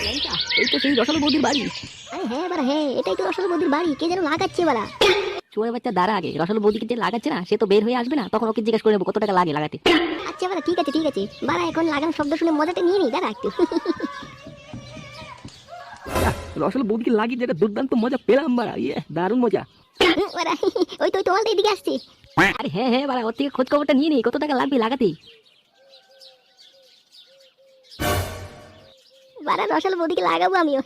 ল্যাংচা, এই তো সেই রসালো বৌদির বাড়ি আরে হ্যাঁ বাড়া হ্যাঁ এটাই তো রসল বৌদির বাড়ি কে যেন লাগাচ্ছে বাড়া চোরের বাচ্চা দাঁড়া আগে রসালো বৌদিকে যে লাগাচ্ছে না সে তো বের হয়ে আসবে না তখন ওকে জিজ্ঞেস করে নেব কত টাকা লাগে লাগাতে আচ্ছা বাড়া ঠিক আছে ঠিক আছে বাড়া এখন লাগানো শব্দ শুনে মজাটা নিয়ে নিই দাঁড়া একটু রসালো বৌদিকে লাগিয়ে যেটা দুর্দান্ত মজা পেলাম বাড়া ইয়ে দারুণ মজা ওই তো ওই এদিকে আসছে আরে হ্যাঁ হ্যাঁ বাড়া ওর থেকে খোঁজ খবরটা নিয়ে নেই কত টাকা লাগবে লাগাতে বাড়া রসল বৌদিকে লাগাবো আমিও।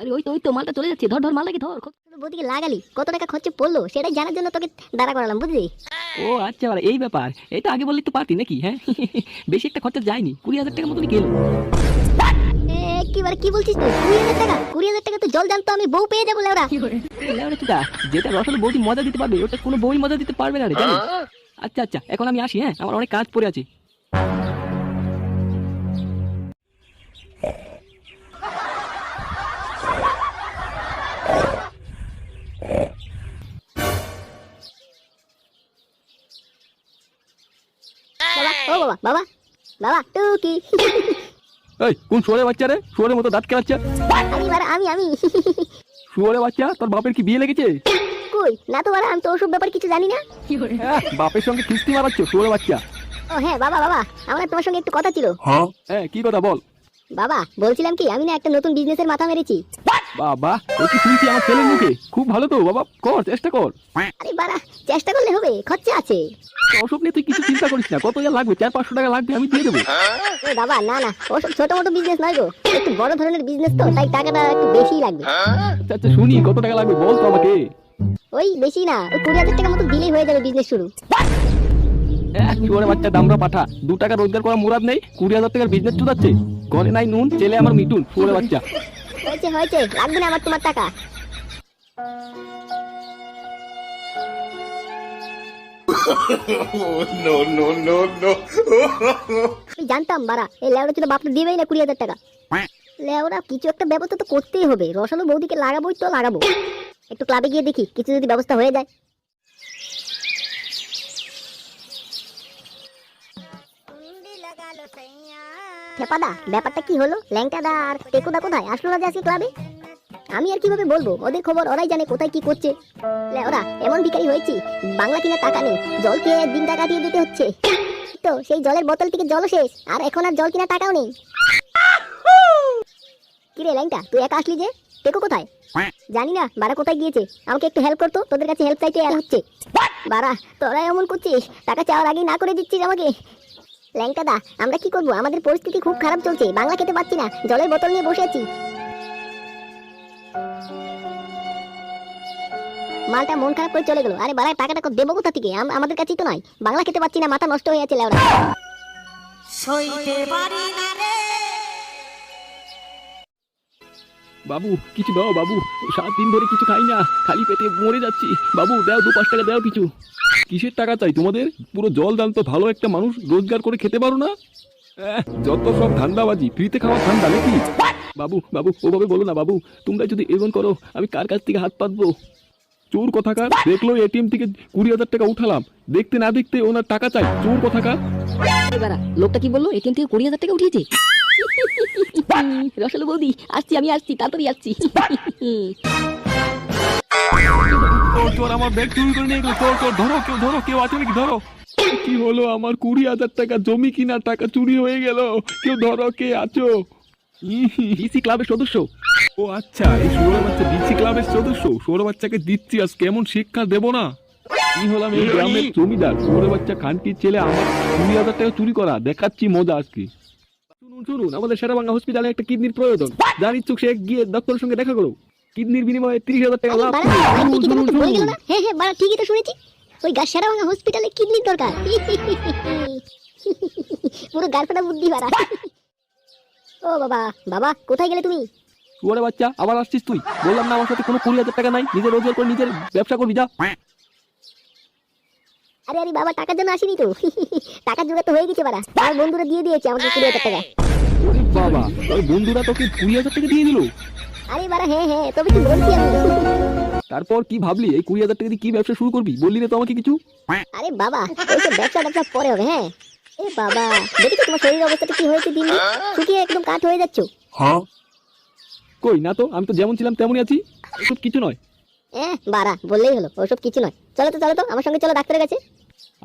আরে ওই তো ওই তো মালটা চলে যাচ্ছে। ধর ধর মালটাকে ধর বৌদিকে লাগালি কত টাকা খরচে পড়ল সেটাই জানার জন্য তোকে দাঁড়া করালাম বুঝলি? ও আচ্ছা বাড়া এই ব্যাপার। এটা আগে বললে তো পারতি নাকি হ্যাঁ? বেশি একটা খরচা যায়নি। কুড়ি হাজার টাকা মতনই গেল। এ, কি বলছিস তুই? কুড়ি হাজার টাকা? কুড়ি হাজার টাকা তো জল জানতো আমি বউ পেয়ে যাব লেওরা। চুদা, যেটা রসালো বৌদি মজা দিতে পারবে ওটা কোনো বই মজা দিতে পারবে না রে জানিস? আচ্ছা আচ্ছা এখন আমি আসি হ্যাঁ? আমার অনেক কাজ পড়ে আছে। ও বাবা বাবা বাবা টুকি। এই কোন শুয়ারে বাচ্চা রে? শুয়ারের মতো দাঁত কেলাচ্ছে। আমি বাড়া আমি আমি। শুয়ারে বাচ্চা? তোর বাপের কি বিয়ে লেগেছে? কই? না তো আমি তো ওসব ব্যাপার কিছু জানি না। হ্যাঁ, বাপের সঙ্গে কিস্তি মারাচ্ছ শুয়ারে বাচ্চা? ও হ্যাঁ বাবা বাবা আমার তোমার সঙ্গে একটু কথা ছিল। হ্যাঁ কি কথা বল। বাবা বলছিলাম কি আমি না একটা নতুন বিজনেসের মাথা মেরেছি। বাবা ও কি শুনছি আমার ছেলের মুখে? খুব ভালো তো বাবা কর চেষ্টা কর। আরে বাড়া চেষ্টা করলে হবে খরচা আছে। ওসব নিয়ে তুই কিছু চিন্তা করিস না কত যা লাগবে চার পাঁচশো টাকা লাগবে আমি দিয়ে দেবো। বাবা না না ওসব ছোট মোটো বিজনেস নয় গো একটু বড় ধরনের বিজনেস তো তাই টাকাটা একটু বেশি লাগবে। আচ্ছা আচ্ছা শুনি কত টাকা লাগবে বল তো আমাকে। ওই বেশি না ওই কুড়ি হাজার টাকা মতো দিলেই হয়ে যাবে বিজনেস শুরু। শুয়ারে বাচ্চা দামরা পাঠা। দু টাকা রোজগার করা মুরাদ নেই কুড়ি হাজার টাকার বিজনেস চুদাচ্ছে ঘরে নাই নুন ছেলে আমার মিটুন বাচ্চা। হয়েছে হয়েছে লাগবে না আমার তোমার টাকা. জানতাম বাড়া এই লেওড়া ছিল বাপটা দিবেই না কুড়ি হাজার টাকা। লেওড়া কিছু একটা ব্যবস্থা তো করতেই হবে। রসালো বৌদিকে লাগাবোই তো লাগাবো। একটু ক্লাবে গিয়ে দেখি কিছু যদি ব্যবস্থা হয়ে যায়। খেপাদা, ব্যাপারটা কি হলো? ল্যাংটাদা আর টেকুদা কোথায়? আসলো না যে আজকে ক্লাবে? আমি আর কীভাবে বলব? ওদের খবর ওরাই জানে কোথায় কি করছে। ওরা, এমন ভিখারি হয়েছি, বাংলা কিনা টাকা নেই, জল খেয়ে দিনটা কাটিয়ে দিতে হচ্ছে। তো, সেই জলের বোতল থেকে জল শেষ, আর এখন আর জল কিনা টাকাও নেই। কিরে ল্যাংটা, তুই একা আসলি যে? টেকো কোথায়? জানি না বাড়া কোথায় গিয়েছে। আমাকে একটু হেল্প করতো তোদের কাছে হেল্প চাইতে হচ্ছে। বাড়া তোরা এমন করছিস? টাকা চাওয়ার আগেই না করে দিচ্ছিস আমাকে? ল্যাংটা দা আমরা কি করব? আমাদের পরিস্থিতি খুব খারাপ চলছে। বাংলা খেতে পাচ্ছি না। জলের বোতল নিয়ে বসে আছি। মালটা মন খারাপ করে চলে গেল। আরে বাড়ায় টাকাটা দেবো কোথা থেকে? আমাদের কাছেই তো নয়। বাংলা খেতে পাচ্ছি না, মাথা নষ্ট হয়ে আছে লেওড়া বাবু, কিছু দাও বাবু। সাত দিন ধরে কিছু খাই না, খালি পেটে মরে যাচ্ছি। বাবু, দাও দু পাঁচ টাকা, দাও কিছু। কিসের টাকা চাই তোমাদের? পুরো জল দাম তো ভালো একটা মানুষ রোজগার করে খেতে পারো না? যত সব ধান্দাবাজি, ফ্রিতে খাওয়া ধান্দা নাকি? বাবু বাবু, ওভাবে বলো না বাবু। তোমরা যদি এমন করো, আমি কার কাছ থেকে হাত পাতবো? চোর কথাকার? দেখল এটিএম থেকে কুড়ি হাজার টাকা উঠালাম। দেখতে না দেখতে ওনার টাকা চাই। চোর কথাকার? লোকটা কি বলল? এটিএম থেকে কুড়ি হাজার টাকা উঠিয়েছে? রসালো বৌদি আসছি আমি আসছি তাড়াতাড়ি আসছি। চোর চোর আমার ব্যাগ চুরি করে নিয়ে গেলো। চোর চোর ধরো কেউ ধরো কেউ আছে নাকি ধরো। কি হলো? আমার কুড়ি হাজার টাকা জমি কিনা টাকা চুরি হয়ে গেল। কেউ ধরো কে আছো? ডিসি ক্লাবের সদস্য। ও আচ্ছা এই বাচ্চা ডিসি ক্লাবের সদস্য। বাচ্চাকে দিচ্ছি আজ কেমন শিক্ষা দেবো না? কি হলাম এই গ্রামের জমিদার ষোলো বাচ্চা খানকির ছেলে আমার কুড়ি হাজার টাকা চুরি করা। দেখাচ্ছি মজা আজকে। শুনুন আমাদের সেরাবাংলা হসপিটালে একটা কিডনির প্রয়োজন। যার ইচ্ছুক সে গিয়ে ডক্টরের সঙ্গে দেখা করো কিডনির বিনিময়ে তিরিশ হাজার টাকা লাভ। শুনুন শুনুন শুনুন। হ্যাঁ হ্যাঁ বাড়া ঠিকই তো শুনেছি। ওই গাছেরা ভাঙা হসপিটালে কিডনির দরকার। পুরো গারফাটা বুদ্ধি বাড়া। ও বাবা বাবা কোথায় গেলে তুমি? শুয়ারে বাচ্চা আবার আসছিস তুই? বললাম না আমার সাথে কোনো কুড়ি হাজার টাকা নাই। নিজের রোজগার করে নিজের ব্যবসা করবি যা। আরে আরে বাবা টাকার জন্য আসিনি তো। টাকার জোগাড় তো হয়ে গেছে বাড়া। আমার বন্ধুরা দিয়ে দিয়েছে আমাকে কুড়ি হাজার টাকা। ওরে বাবা ওই বন্ধুরা তোকে কুড়ি হাজার টাকা দিয়ে দিল। আরে বাড়া হ্যাঁ হ্যাঁ তবে কি বলছি আমি। তারপর কি ভাবলি? এই কুড়ি হাজার টাকা দিয়ে কি ব্যবসা শুরু করবি? বললি না তো আমাকে কিছু? আরে বাবা ওই তো ব্যবসা ব্যবসা পরে হবে হ্যাঁ? এ বাবা দেখেছ তোমার শরীর অবস্থাটা কি হয়েছে দিন দিন? শুকিয়ে একদম কাঠ হয়ে যাচ্ছ। কই না তো আমি তো যেমন ছিলাম তেমনই আছি। ওসব কিছু নয়। এ বাড়া বললেই হলো ওসব কিছু নয়। চলো তো চলো তো আমার সঙ্গে চলো ডাক্তারের কাছে।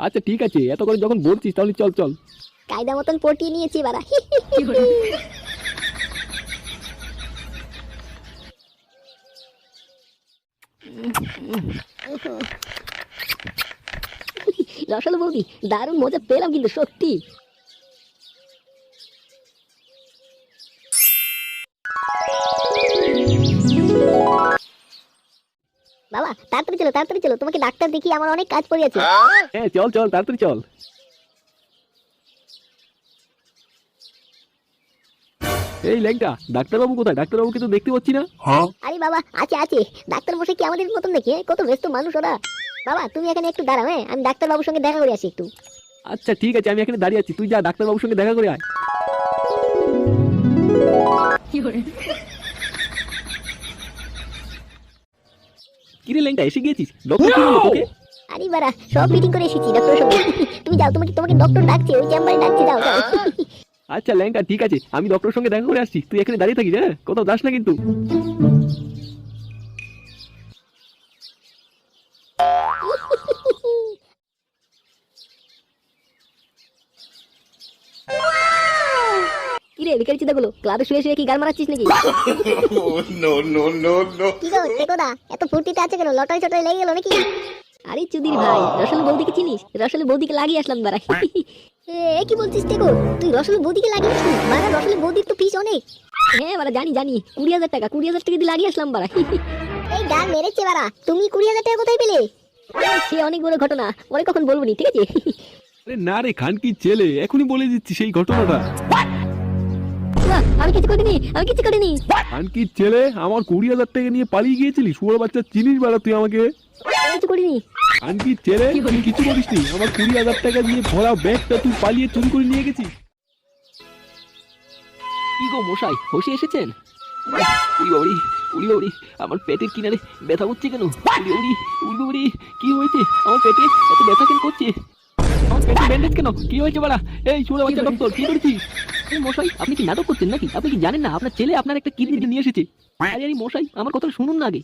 আচ্ছা ঠিক আছে এত করে যখন বলছিস তাহলে চল চল। কায়দা মতন পটিয়ে নিয়েছি বাড়া। রসল বৌদি দারুণ মজা পেলাম কিন্তু সত্যি। বাবা তাড়াতাড়ি চলো তাড়াতাড়ি চলো তোমাকে ডাক্তার দেখি আমার অনেক কাজ পড়ে আছে। হ্যাঁ চল চল তাড়াতাড়ি চল। এই ল্যাংটা ডাক্তারবাবু কোথায়? ডাক্তারবাবুকে তো দেখতে পাচ্ছি না। আরে বাবা আছে আছে। ডাক্তার মশাই কি আমাদের মতন হ্যাঁ? কত ব্যস্ত মানুষ ওরা। বাবা তুমি এখানে একটু দাঁড়াও হ্যাঁ? আমি ডাক্তার বাবুর সঙ্গে দেখা করে আসি একটু। আচ্ছা ঠিক আছে আমি এখানে দাঁড়িয়ে আছি। তুই যা ডাক্তারবাবুর সঙ্গে দেখা করে আয়। কিরে? ল্যাংটা এসে গিয়েছিস? ডক্টর কি বলল তোকে? আরে বাড়া সব মিটিং করে এসেছি ডক্টরের সঙ্গে তুমি যাও তোমাকে তোমাকে ডক্টর ডাকছে ওই চেম্বারে ডাকছে যাও যাও। আচ্ছা ল্যাংটা ঠিক আছে। আমি ডক্টরের সঙ্গে দেখা করে আসছি। তুই এখানে দাঁড়িয়ে থাকিস হ্যাঁ? কোথাও যাস না কিন্তু। কি রে বিকারি চিন্তাগুলো ক্লাবে শুয়ে শুয়ে কি গান মারাচ্ছিস নাকি? No, no. কি গো টেকোদা এত ফুর্তিতে আছে কেন? লটারি চটারি লেগে গেল নাকি? আরে চুদির ভাই রসল বৌদিকে চিনিস? রসল বৌদিকে লাগিয়ে আসলাম বাড়া। এ কি বলছিস টেকো? তুই রসল বৌদিকে লাগিয়েছিস বাড়া রসল বৌদির তো ফিস অনেক। হ্যাঁ বাড়া জানি জানি। কুড়ি হাজার টাকা কুড়ি হাজার টাকা দিয়ে লাগিয়ে আসলাম বাড়া। এই গান মেরেছে বাড়া। তুমি কুড়ি হাজার টাকা কোথায় পেলে? সে অনেক বড় ঘটনা। পরে কখন বলব নি ঠিক আছে? আরে না রে খান কি ছেলে এখনই বলে দিচ্ছি সেই ঘটনাটা। আমি কিছু করিনি আমি কিছু করিনি। খান কি ছেলে আমার কুড়ি হাজার টাকা নিয়ে পালিয়ে গিয়েছিলি? শুয়োর বাচ্চা চিনিস বেড়া তুই আমাকে? আমি কিছু করিনি। খান কি ছেলে তুই কিছু করিসনি আমার কুড়ি হাজার টাকা দিয়ে ভরা ব্যাগটা তুই পালিয়ে চুরি করে নিয়ে গেছিস। কি গো মশাই হোসে এসেছেন? উড়ি বাবরি উড়ি বাবরি আমার পেটের কিনারে ব্যথা করছে কেন? উড়ি উড়ি উড়ি বাবরি কি হয়েছে? আমার পেটে এত ব্যথা কেন করছে? আমার পেটে ব্যান্ডেজ কেন? কি হয়েছে বাড়া? এই ছোট বাচ্চা ডক্টর কি করেছিস? এই মশাই আপনি কি নাটক করছেন নাকি? আপনি কি জানেন না? আপনার ছেলে আপনার একটা কিডনি নিয়ে এসেছে। আরে আরে মশাই আমার কথা শুনুন না আগে।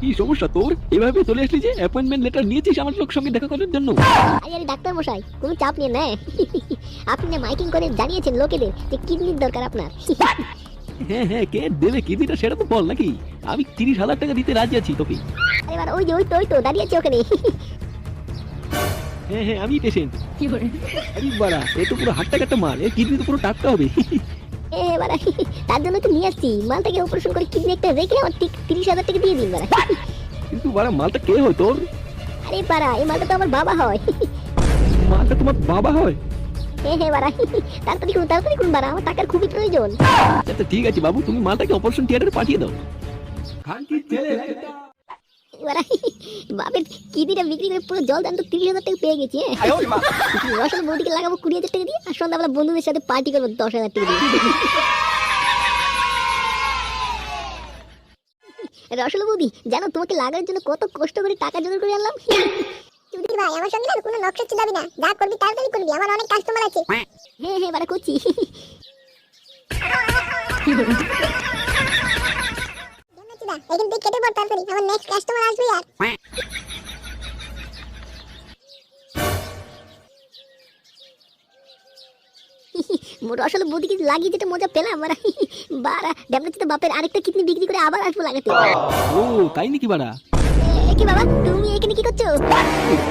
কি সমস্যা তোর? এভাবে চলে আসলি যে অ্যাপয়েন্টমেন্ট লেটার নিয়েছিস আমার লোক সঙ্গে দেখা করার জন্য? আরে ডাক্তার মশাই কোনো চাপ নিয়ে নেয় আপনি না মাইকিং করে জানিয়েছেন লোকেদের যে কিডনির দরকার আপনার। হ্যাঁ হ্যাঁ কে দেবে? কিডনিটা সেটা তো বল নাকি? আমি তিরিশ হাজার টাকা দিতে রাজি আছি তোকে। আরে এবার ওই যে ওই তো ওই তো দাঁড়িয়ে আছে ওখানে। হ্যাঁ হ্যাঁ আমি পেশেন্ট কি আরে বাড়া এ তো পুরো হাট্টা কাট্টা মাল এর কিডনি তো পুরো টাটকা হবে। বাড়া তার জন্য তো নিয়ে আসছি। মালটাকে অপারেশন করে কিডনি একটা রেখে আমার ঠিক তিরিশ হাজার টাকা দিয়ে দিন বাড়া। কিন্তু বাড়া মালটা কে হয় তোর? আরে বাড়া এই মালটা তো আমার বাবা হয়। মালটা তোমার বাবা হয়? হ্যাঁ হ্যাঁ বাড়া তাড়াতাড়ি করুন তাড়াতাড়ি করুন বাড়া আমার টাকার খুবই প্রয়োজন। আচ্ছা ঠিক আছে বাবু তুমি মালটাকে অপারেশন থিয়েটারে পাঠিয়ে দাও। বাড়া বাপের কিডনিটা বিক্রি করে পুরো জল দান তো তিরিশ হাজার টাকা পেয়ে গেছি হ্যাঁ। রসল বৌদিকে লাগাবো কুড়ি হাজার টাকা দিয়ে আর সন্ধ্যাবেলা বন্ধুদের সাথে পার্টি করব দশ হাজার টাকা দিয়ে। রসল বৌদি জানো তোমাকে লাগানোর জন্য কত কষ্ট করে টাকা জোগাড় করে আনলাম? চুদির ভাই আমার সঙ্গে না কোনো নকশা চিনাবি না। যা করবি তাড়াতাড়ি করবি আমার অনেক কাস্টমার আছে। হ্যাঁ হ্যাঁ বাড়া করছি। চুদা এখান থেকে কেটে পড় তাড়াতাড়ি আমার নেক্সট কাস্টমার আসবে আর। বৌদিকে লাগিয়ে যেটা মজা পেলাম? বাড়া তো বাপের আরেকটা কিডনি বিক্রি করে আবার আসব লাগাতে। ও তাই নাকি বাড়া? এ কি বাবা তুমি এখানে কি করছ?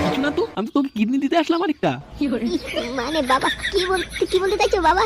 কিছু না তো আমি তো তোকে কিডনি দিতে আসলাম আরেকটা। মানে বাবা কি বলতে কি বলতে চাইছো বাবা?